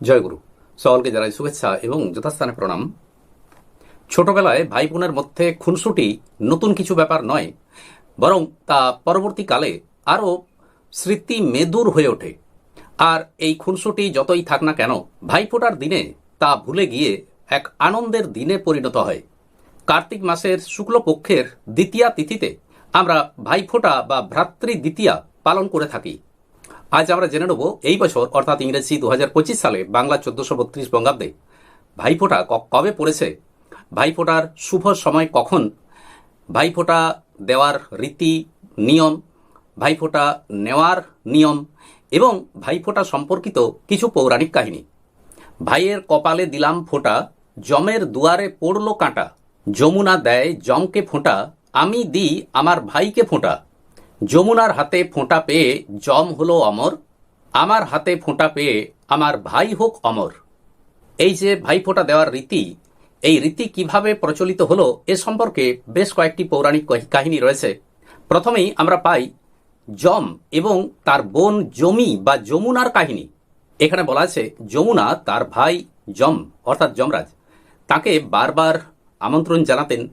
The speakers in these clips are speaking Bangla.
জয়গুরু সকলকে জানাই শুভেচ্ছা এবং যথাস্থানে প্রণাম। ছোটবেলায় ভাই বোনের মধ্যে খুনসুটি নতুন কিছু ব্যাপার নয়, বরং তা পরবর্তীকালে আরও স্মৃতি মেদুর হয়ে ওঠে। আর এই খুনসুটি যতই থাক না কেন, ভাইফোঁটার দিনে তা ভুলে গিয়ে এক আনন্দের দিনে পরিণত হয়। কার্তিক মাসের শুক্লপক্ষের দ্বিতীয়া তিথিতে আমরা ভাইফোঁটা বা ভ্রাতৃ দ্বিতীয়া পালন করে থাকি। আজ আমরা জেনে নেব এই বছর, অর্থাৎ ইংরেজি দু হাজার পঁচিশ সালে বাংলা চোদ্দশো বত্রিশ বঙ্গাব্দে ভাইফোঁটা কবে পড়েছে? ভাইফোঁটার শুভ সময় কখন? ভাইফোঁটা দেওয়ার রীতি, নিয়ম, ভাইফোঁটা নেওয়ার নিয়ম এবং ভাইফোঁটা সম্পর্কিত কিছু পৌরাণিক কাহিনী। ভাইয়ের কপালে দিলাম ফোঁটা, জমের দুয়ারে পড়ল কাঁটা, যমুনা দেয় জমকে ফোঁটা, আমি দিই আমার ভাইকে ফোঁটা। যমুনার হাতে ফোঁটা পেয়ে জম হলো অমর, আমার হাতে ফোঁটা পেয়ে আমার ভাই হোক অমর। এই যে ভাইফোঁটা দেওয়ার রীতি, এই রীতি কীভাবে প্রচলিত হলো এ সম্পর্কে বেশ কয়েকটি পৌরাণিক কহি- কাহিনী রয়েছে। প্রথমেই আমরা পাই জম এবং তার বোন জমি বা যমুনার কাহিনী। এখানে বলা আছে, যমুনা তার ভাই জম, অর্থাৎ যমরাজ, তাকে বারবার আমন্ত্রণ জানাতেন।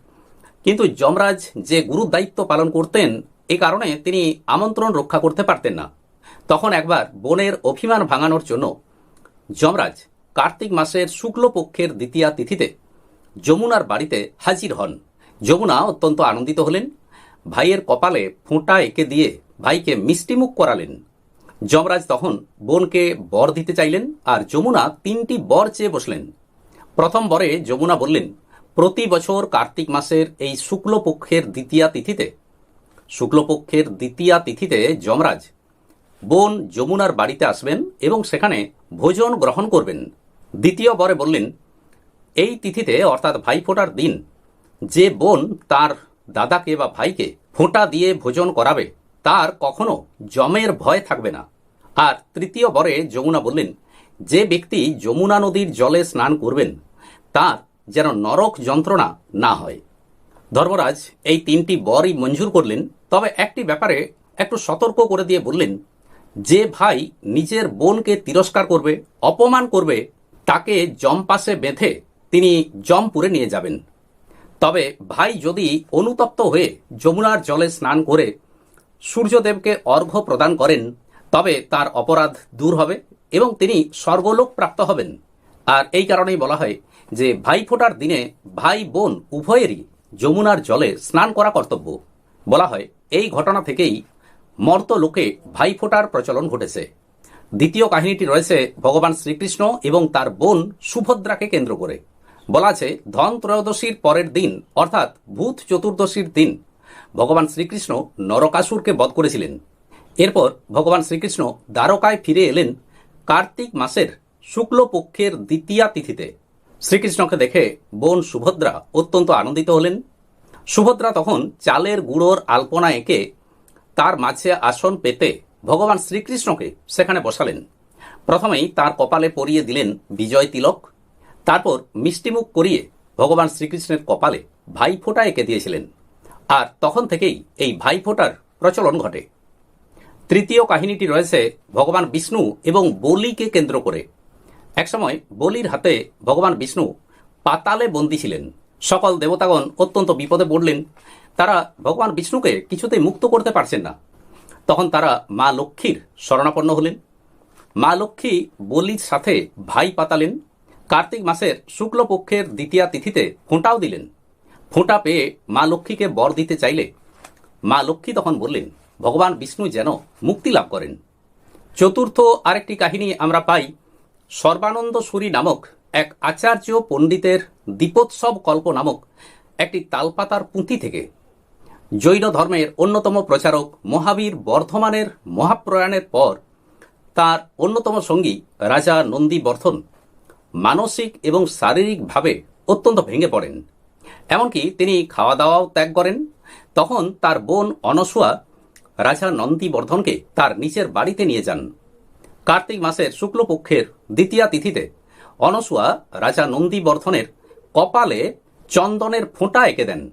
কিন্তু যমরাজ যে গুরুর দায়িত্ব পালন করতেন এ কারণে তিনি আমন্ত্রণ রক্ষা করতে পারতেন না। তখন একবার বোনের অভিমান ভাঙানোর জন্য যমরাজ কার্তিক মাসের শুক্লপক্ষের দ্বিতীয়া তিথিতে যমুনার বাড়িতে হাজির হন। যমুনা অত্যন্ত আনন্দিত হলেন। ভাইয়ের কপালে ফোঁটা এঁকে দিয়ে ভাইকে মিষ্টিমুখ করালেন। যমরাজ তখন বোনকে বর দিতে চাইলেন আর যমুনা তিনটি বর চেয়ে বসলেন। প্রথম বরে যমুনা বললেন, প্রতি বছর কার্তিক মাসের এই শুক্লপক্ষের দ্বিতীয়া তিথিতে শুক্লপক্ষের দ্বিতীয়া তিথিতে যমরাজ। বোন যমুনার বাড়িতে আসবেন এবং সেখানে ভোজন গ্রহণ করবেন। দ্বিতীয় বরে বললেন, এই তিথিতে অর্থাৎ ভাইফোঁটার দিন, যে বোন তার দাদাকে বা ভাইকে ফোঁটা দিয়ে ভোজন করাবে, তার কখনো জমের ভয় থাকবে না। আর তৃতীয় বরে যমুনা বললেন, যে ব্যক্তি যমুনা নদীর জলে স্নান করবেন, তার যেন নরক যন্ত্রণা না হয়। ধর্মরাজ এই তিনটি বরই মঞ্জুর করলেন, তবে একটি ব্যাপারে একটু সতর্ক করে দিয়ে বললেন, যে ভাই নিজের বোনকে তিরস্কার করবে, অপমান করবে, তাকে জমপাশে বেঁধে তিনি জমপুরে নিয়ে যাবেন। তবে ভাই যদি অনুতপ্ত হয়ে যমুনার জলে স্নান করে সূর্যদেবকে অর্ঘ্য প্রদান করেন, তবে তার অপরাধ দূর হবে এবং তিনি স্বর্গলোক প্রাপ্ত হবেন। আর এই কারণেই বলা হয় যে ভাইফোঁটার দিনে ভাই বোন উভয়েরই যমুনার জলে স্নান করা কর্তব্য। বলা হয়, এই ঘটনা থেকেই মর্তলোকে ভাইফোঁটার প্রচলন ঘটেছে। দ্বিতীয় কাহিনীটি রয়েছে ভগবান শ্রীকৃষ্ণ এবং তার বোন সুভদ্রাকে কেন্দ্র করে। বলা আছে, ধন ত্রয়োদশীর পরের দিন, অর্থাৎ ভূত চতুর্দশীর দিন, ভগবান শ্রীকৃষ্ণ নরকাসুরকে বধ করেছিলেন। এরপর ভগবান শ্রীকৃষ্ণ দ্বারকায় ফিরে এলেন কার্তিক মাসের শুক্লপক্ষের দ্বিতীয়া তিথিতে। শ্রীকৃষ্ণকে দেখে বোন সুভদ্রা অত্যন্ত আনন্দিত হলেন। সুভদ্রা তখন চালের গুঁড়োর আলপনা এঁকে তার মাঝে আসন পেতে ভগবান শ্রীকৃষ্ণকে সেখানে বসালেন। প্রথমেই তার কপালে পরিয়ে দিলেন বিজয় তিলক। তারপর মিষ্টিমুখ করিয়ে ভগবান শ্রীকৃষ্ণের কপালে ভাইফোঁটা এঁকে দিয়েছিলেন। আর তখন থেকেই এই ভাইফোঁটার প্রচলন ঘটে। তৃতীয় কাহিনীটি রয়েছে ভগবান বিষ্ণু এবং বলিকে কেন্দ্র করে। একসময় বলির হাতে ভগবান বিষ্ণু পাতালে বন্দী ছিলেন। সকল দেবতাগণ অত্যন্ত বিপদে পড়লেন। তারা ভগবান বিষ্ণুকে কিছুতেই মুক্ত করতে পারছেন না। তখন তারা মা লক্ষ্মীর শরণাপন্ন হলেন। মা লক্ষ্মী বলির সাথে ভাই পাতালেন। কার্তিক মাসের শুক্লপক্ষের দ্বিতীয়া তিথিতে ফোঁটাও দিলেন। ফোঁটা পেয়ে মা লক্ষ্মীকে বর দিতে চাইলে মা লক্ষ্মী তখন বললেন, ভগবান বিষ্ণু যেন মুক্তি লাভ করেন। চতুর্থ আরেকটি কাহিনী আমরা পাই। সর্বানন্দ সুরী নামক এক আচার্য পণ্ডিতের দীপোৎসব কল্প নামক একটি তালপাতার পুঁথি থেকে জৈন ধর্মের অন্যতম প্রচারক মহাবীর বর্ধমানের মহাপ্রয়াণের পর তার অন্যতম সঙ্গী রাজা নন্দীবর্ধন মানসিক এবং শারীরিকভাবে অত্যন্ত ভেঙে পড়েন। এমনকি তিনি খাওয়া দাওয়াও ত্যাগ করেন। তখন তার বোন অনসুয়া রাজা নন্দীবর্ধনকে তার নিচের বাড়িতে নিয়ে যান। কার্তিক মাসের শুক্লপক্ষের দ্বিতীয়া তিথিতে অনসুয়া রাজা নন্দীবর্ধনের কপালে চন্দনের ফোঁটা এঁকে দেন।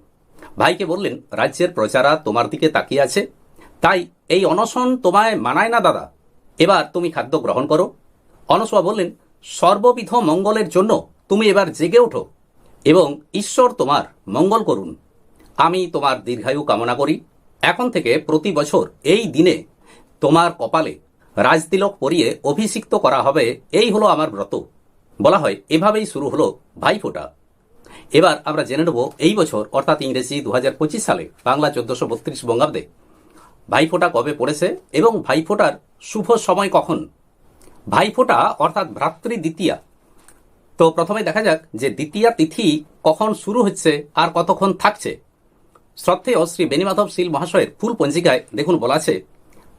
ভাইকে বললেন, রাজ্যের প্রজারা তোমার দিকে তাকিয়ে আছে। তাই এই অনশন তোমায় মানায় না, দাদা। এবার তুমি খাদ্য গ্রহণ করো। অনসুয়া বললেন, সর্ববিধ মঙ্গলের জন্য তুমি এবার জেগে ওঠো এবং ঈশ্বর তোমার মঙ্গল করুন। আমি তোমার দীর্ঘায়ু কামনা করি। এখন থেকে প্রতি বছর এই দিনে তোমার কপালে রাজতিলক পরিয়ে অভিষিক্ত করা হবে, এই হলো আমার ব্রত। বলা হয়, এভাবেই শুরু হলো ভাইফোঁটা এবার আমরা জেনে নেব, এই বছর, অর্থাৎ ইংরেজি দু পঁচিশ সালে, বাংলা চোদ্দশো বত্রিশ বঙ্গাব্দে ভাইফোঁটা কবে পড়েছে এবং ভাইফোঁটার শুভ সময় কখন? ভাইফোঁটা অর্থাৎ ভ্রাতৃ দ্বিতীয়া। তো প্রথমে দেখা যাক যে দ্বিতীয়া তিথি কখন শুরু হচ্ছে আর কতক্ষণ থাকছে। শ্রদ্ধেয় শ্রী বেনিমাধব শীল মহাশয়ের ফুল পঞ্জিকায় দেখুন বলা আছে,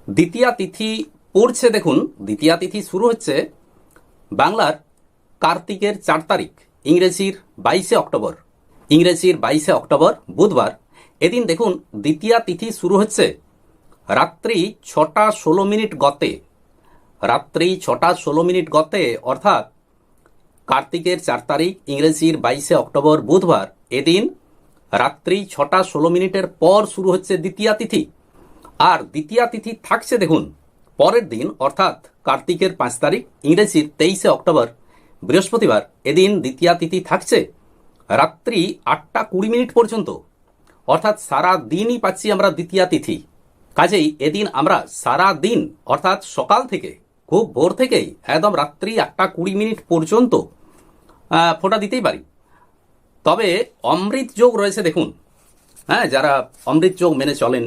দ্বিতীয়া তিথি পড়ছে দেখুন, দ্বিতীয়া তিথি শুরু হচ্ছে বাংলার কার্তিকের চার তারিখ, ইংরেজির বাইশে অক্টোবর। ইংরেজির বাইশে অক্টোবর, বুধবার। এদিন দেখুন, দ্বিতীয়া তিথি শুরু হচ্ছে রাত্রি ছটা ষোলো মিনিট গতে। রাত্রি ছটা ষোলো মিনিট গতে, অর্থাৎ কার্তিকের চার তারিখ, ইংরেজির বাইশে অক্টোবর, বুধবার। এদিন রাত্রি ছটা ষোলো মিনিটের পর শুরু হচ্ছে দ্বিতীয়া তিথি। আর দ্বিতীয়া তিথি থাকছে দেখুন পরের দিন, অর্থাৎ কার্তিকের পাঁচ তারিখ, ইংরেজির তেইশে অক্টোবর, বৃহস্পতিবার এদিন দ্বিতীয়া তিথি থাকছে, রাত্রি আটটা কুড়ি মিনিট পর্যন্ত। অর্থাৎ সারা দিনই পাচ্ছি আমরা দ্বিতীয়া তিথি। কাজেই এদিন আমরা সারা দিন, অর্থাৎ সকাল থেকে, খুব ভোর থেকেই, একদম রাত্রি আটটা কুড়ি মিনিট পর্যন্ত ফোঁটা দিতেই পারি। তবে অমৃত যোগ রয়েছে দেখুন। হ্যাঁ যারা অমৃত যোগ মেনে চলেন,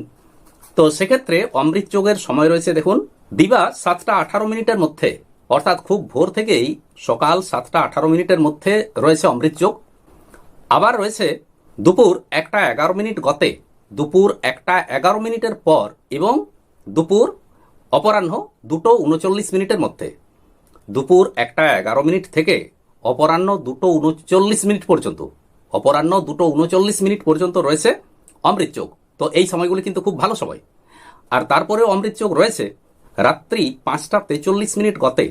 তো সেক্ষেত্রে অমৃত যোগের সময় রয়েছে দেখুন দিবা সাতটা আঠারো মিনিটের মধ্যে। অর্থাৎ খুব ভোর থেকেই সকাল সাতটা আঠারো মিনিটের মধ্যে রয়েছে অমৃত যোগ। আবার রয়েছে দুপুর একটা এগারো মিনিট গতে। দুপুর একটা এগারো মিনিটের পর এবং দুপুর অপরাহ্ন দুটো উনচল্লিশ মিনিটের মধ্যে। দুপুর একটা এগারো মিনিট থেকে অপরাহ্ন দুটো উনচল্লিশ মিনিট পর্যন্ত। অপরাহ্ন দুটো উনচল্লিশ মিনিট পর্যন্ত রয়েছে অমৃত যোগ। তো এই সময়গুলি কিন্তু খুব ভালো সময়। আর তারপরেও অমৃত যোগ রয়েছে। রাত্রি পাঁচটা তেচল্লিশ মিনিট গতে।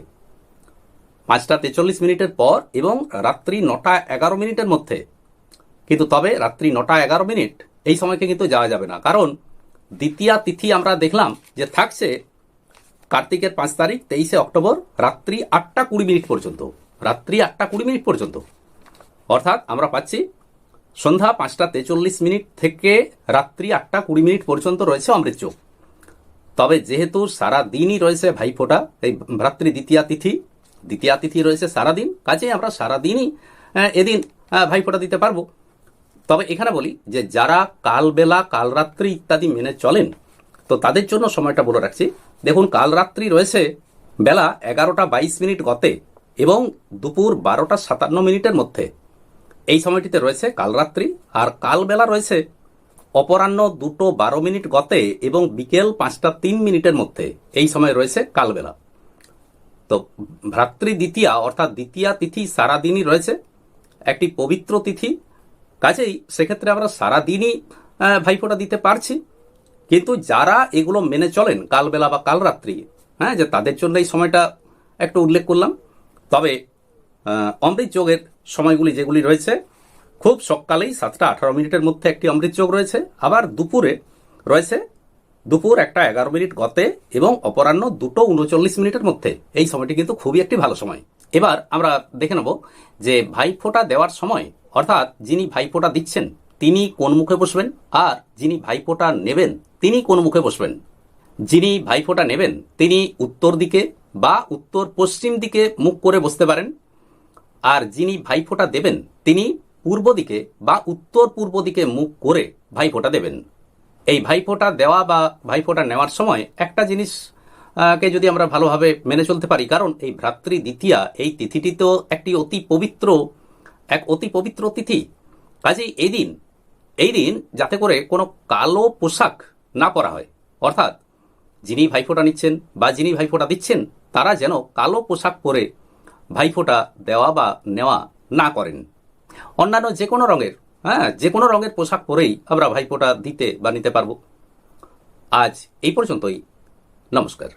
পাঁচটা তেচল্লিশ মিনিটের পর এবং রাত্রি নটা এগারো মিনিটের মধ্যে। কিন্তু তবে রাত্রি নটা এগারো মিনিট এই সময়কে কিন্তু যাওয়া যাবে না। কারণ দ্বিতীয়া তিথি আমরা দেখলাম যে থাকছে কার্তিকের পাঁচ তারিখ, তেইশে অক্টোবর, রাত্রি আটটা কুড়ি মিনিট পর্যন্ত। রাত্রি আটটা কুড়ি মিনিট পর্যন্ত। অর্থাৎ আমরা পাচ্ছি সন্ধ্যা পাঁচটা তেচল্লিশ মিনিট থেকে রাত্রি আটটা কুড়ি মিনিট পর্যন্ত রয়েছে অমৃত যোগ তবে যেহেতু সারা দিনই রয়েছে ভাইফোঁটা, এই ভ্রাতৃ দ্বিতীয়া তিথি দ্বিতীয়া তিথি রয়েছে সারা দিন কাজেই আমরা সারা দিনই এদিন ভাইফোঁটা দিতে পারব। তবে এখানে বলি যে যারা কালবেলা, কালরাত্রি ইত্যাদি মেনে চলেন, তো তাদের জন্য সময়টা বলে রাখছি। দেখুন, কালরাত্রি রয়েছে বেলা এগারোটা বাইশ মিনিট গতে এবং দুপুর বারোটা সাতান্ন মিনিটের মধ্যে। এই সময়টিতে রয়েছে কালরাত্রি আর কালবেলা রয়েছে অপরাহ্ন দুটো বারো মিনিট গতে এবং বিকেল পাঁচটা তিন মিনিটের মধ্যে। এই সময় রয়েছে কালবেলা। তো ভ্রাতৃ দ্বিতীয়া, অর্থাৎ দ্বিতীয়া তিথি সারাদিনই রয়েছে। একটি পবিত্র তিথি। কাজেই সেক্ষেত্রে আমরা সারাদিনই ভাইফোঁটা দিতে পারছি। কিন্তু যারা এগুলো মেনে চলেন কালবেলা বা কালরাত্রি হ্যাঁ যে তাদের জন্য এই সময়টা একটু উল্লেখ করলাম। তবে অমৃত যোগের সময়গুলি যেগুলি রয়েছে খুব সকালেই সাতটা আঠারো মিনিটের মধ্যে একটি অমৃত যোগ রয়েছে। আবার দুপুরে রয়েছে দুপুর একটা এগারো মিনিট গতে এবং অপরাহ্ন দুটো উনচল্লিশ মিনিটের মধ্যে। এই সময়টি কিন্তু খুবই একটি ভালো সময়। এবার আমরা দেখে নেব যে ভাইফোঁটা দেওয়ার সময়, অর্থাৎ যিনি ভাইফোঁটা দিচ্ছেন, তিনি কোন মুখে বসবেন? আর যিনি ভাইফোঁটা নেবেন, তিনি কোন মুখে বসবেন? যিনি ভাইফোঁটা নেবেন, তিনি উত্তর দিকে বা উত্তর পশ্চিম দিকে মুখ করে বসতে পারেন। আর যিনি ভাইফোঁটা দেবেন, তিনি পূর্ব দিকে বা উত্তর পূর্ব দিকে মুখ করে ভাইফোঁটা দেবেন। এই ভাইফোঁটা দেওয়া বা ভাইফোঁটা নেওয়ার সময় একটা জিনিস কে যদি আমরা ভালোভাবে মেনে চলতে পারি, কারণ এই ভ্রাতৃ দ্বিতীয়া, এই তিথিটি তো একটি অতি পবিত্র, এক অতি পবিত্র তিথি। কাজেই এই দিন এই দিন যাতে করে কোনো কালো পোশাক না পরা হয়। অর্থাৎ যিনি ভাইফোঁটা নিচ্ছেন বা যিনি ভাইফোঁটা দিচ্ছেন, তারা যেন কালো পোশাক পরে ভাইফোঁটা দেওয়া বা নেওয়া না করেন। অন্যান্য যে কোনো রঙের হ্যাঁ যে কোনো রঙের পোশাক পরেই আমরা ভাইফোঁটা দিতে বা নিতে পারব। আজ এই পর্যন্তই। নমস্কার।